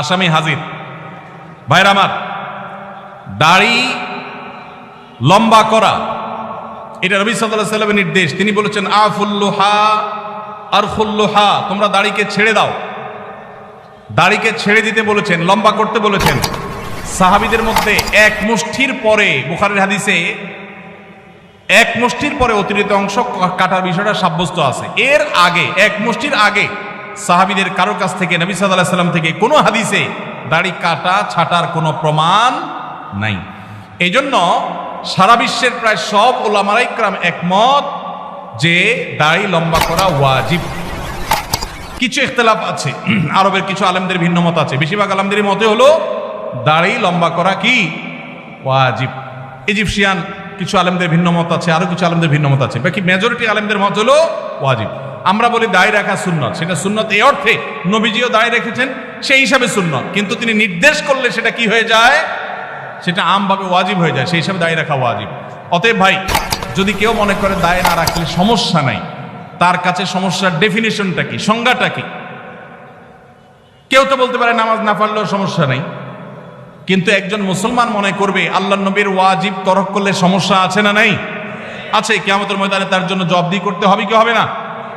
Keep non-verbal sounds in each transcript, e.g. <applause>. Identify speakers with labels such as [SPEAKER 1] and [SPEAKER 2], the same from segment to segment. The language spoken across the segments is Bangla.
[SPEAKER 1] আসামি হাজির। ভাইরা আমার, দাড়ি লম্বা করা, এটা রবি সাল্লাহ সাল্লামের নির্দেশ। তিনি বলেছেন, আফুল্লোহা আর ফুল্লোহা তোমরা দাড়িকে ছেড়ে দাও। দাড়িকে ছেড়ে দিতে বলেছেন, লম্বা করতে বলেছেন। সাহাবিদের মধ্যে এক মুষ্ঠির পরে, বুখারের হাদিসে এক মুষ্টির পরে অতিরিক্ত অংশ কাটার বিষয়টা সাব্যস্ত আছে। এর আগে, এক মুষ্টির আগে সাহাবিদের কারোর কাছ থেকে, নবী সাল্লাহ সাল্লাম থেকে কোনো হাদিসে দাড়ি কাটা, ছাটার কোনো প্রমাণ নাই। এই জন্য সারা বিশ্বের প্রায় সব ওলামারাইক্রাম একমত যে দাড়ি লম্বা করা ওয়াজিব। কিছু ইখতলাফ আছে, <clears throat> আরবের কিছু আলেমদের ভিন্ন মত আছে। বেশিরভাগ আলেমদের মতে হলো, দাড়ি লম্বা করা কি? ওয়াজিব। ইজিপশিয়ান কিছু আলেমদের ভিন্ন মত আছে, আরও কিছু আলেমদের ভিন্ন মত আছে। বাকি মেজরিটি আলেমদের মত হলো, ওয়াজিব। আমরা বলি দায় রাখা সুন্নত। সেটা সুন্নত এই অর্থে নবীজিও দায় রেখেছেন, সেই হিসাবে সুন্নত। কিন্তু তিনি নির্দেশ করলে সেটা কি হয়ে যায়? সেটা আমভাবে ওয়াজিব হয়ে যায়, সেই হিসাবে দায় রাখা ওয়াজিব। অতএব ভাই, যদি কেউ মনে করে দায় না রাখলে সমস্যা নাই। তার কাছে সমস্যার ডেফিনেশনটা কি, সংজ্ঞাটা কি? কেউ তো বলতে পারে নামাজ না পারলেও সমস্যা নাই। কিন্তু একজন মুসলমান মনে করবে, আল্লাহ নবীর ওয়াজিব তরক করলে সমস্যা আছে না নাই? আছে কেমতের ময়দানে তার জন্য জবাবদি করতে হবে কি হবে না?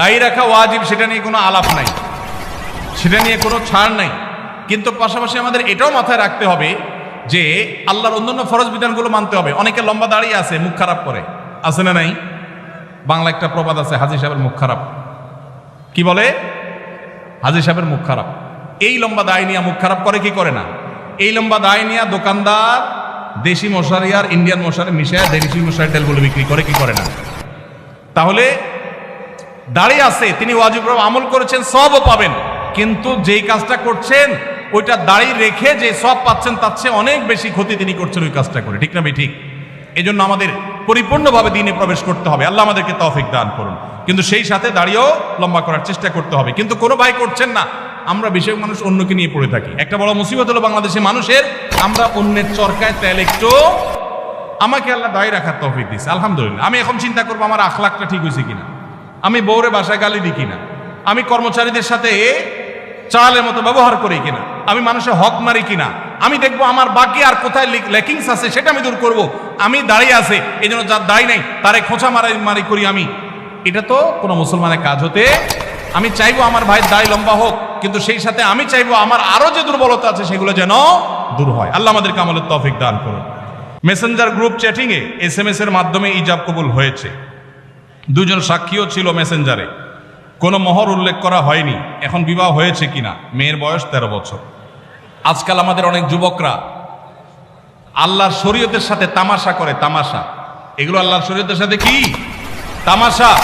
[SPEAKER 1] দায়ী রাখা ওয়াজিব, সেটা নিয়ে কোনো আলাপ নাই। সেটা নিয়ে কোনো ছাড় নাই। কিন্তু পাশাপাশি আমাদের এটাও মাথায় রাখতে হবে যে আল্লাহর অন্যান্য ফরজ বিধানগুলো মানতে হবে। অনেকে লম্বা দাঁড়িয়ে আছে, মুখ খারাপ করে। আছে না নাই? বাংলা একটা প্রবাদ আছে, হাজি সাহেবের মুখ খারাপ। কি বলে? হাজি সাহেবের মুখ খারাপ। এই লম্বা দায় নিয়ে মুখ খারাপ করে কি করে না? এই লম্বা দায় নিয়ে দোকানদার, দেশি মশারি আর ইন্ডিয়ান মশারি মিশিয়ে, দেশি মশারি তেলগুলো বিক্রি করে কি করে না? তাহলে দাঁড়িয়ে আছে, তিনি ওয়াজিব আমল করেছেন, সবও পাবেন। কিন্তু যেই কাজটা করছেন, ওইটা দাঁড়িয়ে রেখে যে সব পাচ্ছেন, তার চেয়ে অনেক বেশি ক্ষতি তিনি করছেন ওই কাজটা করে। ঠিক না ভাই? ঠিক। এই জন্য আমাদের পরিপূর্ণভাবে দিনে প্রবেশ করতে হবে। আল্লাহ আমাদেরকে তফিক দান করুন। কিন্তু সেই সাথে দাঁড়িয়েও লম্বা করার চেষ্টা করতে হবে। কিন্তু কোনো ভাই করছেন না। আমরা বেশিরভাগ মানুষ অন্যকে নিয়ে পড়ে থাকি। একটা বড় মুসিবত হলো বাংলাদেশের মানুষের, আমরা অন্যের চরকায় তেল একটু আমাকে আল্লাহ দায়ী রাখার তৌফিক দিচ্ছে আলহামদুলিল্লাহ। আমি এখন চিন্তা করব আমার আখলাখটা ঠিক হয়েছে কিনা। আমি বউরে বাসায় গালি দিই কিনা? আমি কর্মচারীদের সাথে চালের মতো ব্যবহার করি কিনা? আমি মানুষের হক মারি কিনা? আমি দেখব আমার বাকি আর কোথায় লেকিংস আছে সেটা আমি দূর করব। আমি দাঁড়িয়ে আছে এই জন্য যার দায়ী নেই, তারে খোঁচা মারাই মারি করি আমি। এটা তো কোনো মুসলমানের কাজ হতে, আমি চাইব আমার ভাই দায় লম্বা হোক, কিন্তু সেই সাথে আমি চাইব আমার আরও যে দুর্বলতা আছে সেগুলো যেন দূর হয়। আল্লাহ আমাদের কামলের তৌফিক দান করুন। মেসেঞ্জার গ্রুপ চ্যাটিংয়ে এস এম এস এর মাধ্যমে ইজাব কবুল হয়েছে। দুজন সাক্ষীও ছিল মেসেঞ্জারে। কোনো মহর উল্লেখ করা হয়নি, এখন বিবাহ হয়েছে কিনা, মেয়ের বয়স তেরো বছর। আজকাল আমাদের অনেক যুবকরা আল্লাহর শরীয়তের সাথে তামাশা করে, তামাশা। এগুলো আল্লাহর শরীয়তের সাথে কি? তামাশা।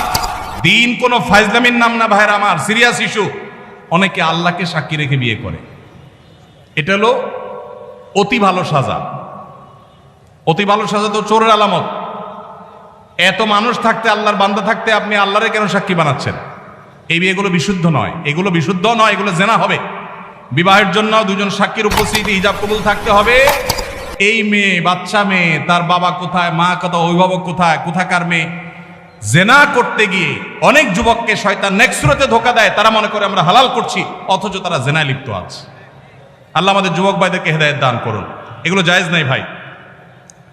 [SPEAKER 1] দিন কোনো ফাইজলামির নাম না ভাইয়ের আমার, সিরিয়াস ইস্যু। অনেকে আল্লাহকে সাক্ষী রেখে বিয়ে করে। এটা হলো অতি ভালো সাজা। অতি ভালো সাজা তো চোরের আলামত। এত মানুষ থাকতে, আল্লাহর বান্দা থাকতে আপনি আল্লাহরে কেন সাক্ষী বানাচ্ছেন? এই বিয়েগুলো বিশুদ্ধ নয়। এগুলো বিশুদ্ধ নয়, এগুলো জেনা হবে। বিবাহের জন্য দুজন সাক্ষীর উপস্থিতি, হিজাব কবুল থাকতে হবে। এই মেয়ে, বাচ্চা মেয়ে, তার বাবা কোথায়, মা কোথায় অভিভাবক কোথায়, কোথাকার মেয়ে? জেনা করতে গিয়ে অনেক যুবককে শয়তান নেক্সুরতে ধোকা দেয়, তারা মনে করে আমরা হালাল করছি, অথচ তারা জেনায় লিপ্ত আছে। আল্লাহ আমাদের যুবক ভাইদেরকে হেদায়ত দান করুন। এগুলো জায়েজ নাই ভাই।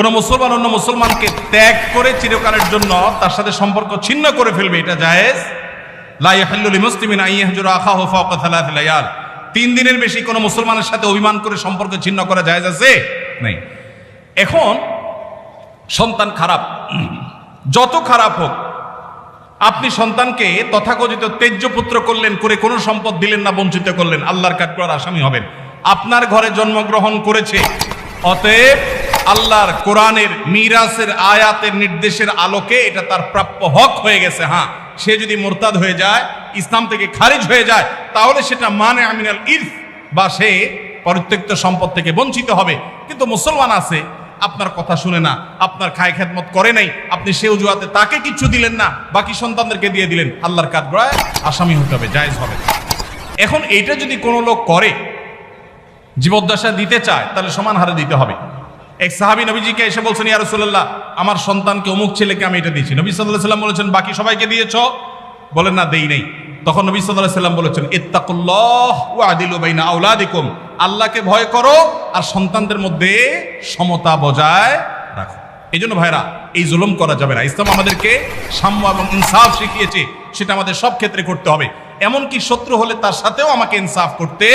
[SPEAKER 1] কোন মুসলমান অন্য মুসলমানকে ত্যাগ করে চিরকালের জন্য তার সাথে সম্পর্ক ছিন্ন করে ফেলবে, এটা জায়েজ? তিন দিনের বেশি কোনো মুসলমানের সাথে অভিমান করে সম্পর্ক ছিন্ন করা যায় আছে? নেই। এখন, সন্তান খারাপ। যত খারাপ হোক, আপনি সন্তানকে তথাকথিত তেজ্য পুত্র করলেন, করে কোনো সম্পদ দিলেন না, বঞ্চিত করলেন, আল্লাহর কাঠগড়ার আসামি হবেন। আপনার ঘরে জন্মগ্রহণ করেছে, অতএব আল্লাহর কোরআনের মিরাসের আয়াতের নির্দেশের আলোকে এটা তার প্রাপ্য হক হয়ে গেছে হ্যাঁ। সে যদি মোরতাদ হয়ে যায়, ইসলাম থেকে খারিজ হয়ে যায়, তাহলে সেটা মানে আমিনাল ইরফ বা সে পরিত্যক্ত সম্পদ থেকে বঞ্চিত হবে। কিন্তু মুসলমান আছে, আপনার কথা শুনে না, আপনার খায় খেদমত করে নাই, আপনি সে অজুহাতে তাকে কিচ্ছু দিলেন না, বাকি সন্তানদেরকে দিয়ে দিলেন, আল্লাহর কাঠ গড়ায় আসামি হতে হবে, জায়েজ হবে। এখন এইটা যদি কোনো লোক করে, জীবদ্দশা দিতে চায়, তাহলে সমান হারে দিতে হবে। এক সাহাবি নবীজিকে এসে বলছেন, ইয়া রাসূলুল্লাহ, আমার সন্তানকে অমুক ছেলেকে আমি এটা দিয়েছি। নবী সাল্লাল্লাহু সাল্লাম বলেছেন, বাকি সবাইকে দিয়েছ? বলেন, না, দেই নাই। তখন নবী সাল্লাল্লাহু সাল্লাম বলেছেন, ইত্তাকুল্লাহ ওয়া আদিলু বাইনা আওলাদিকুম। আল্লাহকে ভয় করো আর সন্তানদের মধ্যে সমতা বজায় রাখো। এই জন্য ভাইরা, এই জুলুম করা যাবে না। ইসলাম আমাদেরকে সাম্য এবং ইনসাফ শিখিয়েছে, সেটা আমাদের সব ক্ষেত্রে করতে হবে। এমনকি শত্রু হলে তার সাথেও আমাকে ইনসাফ করতে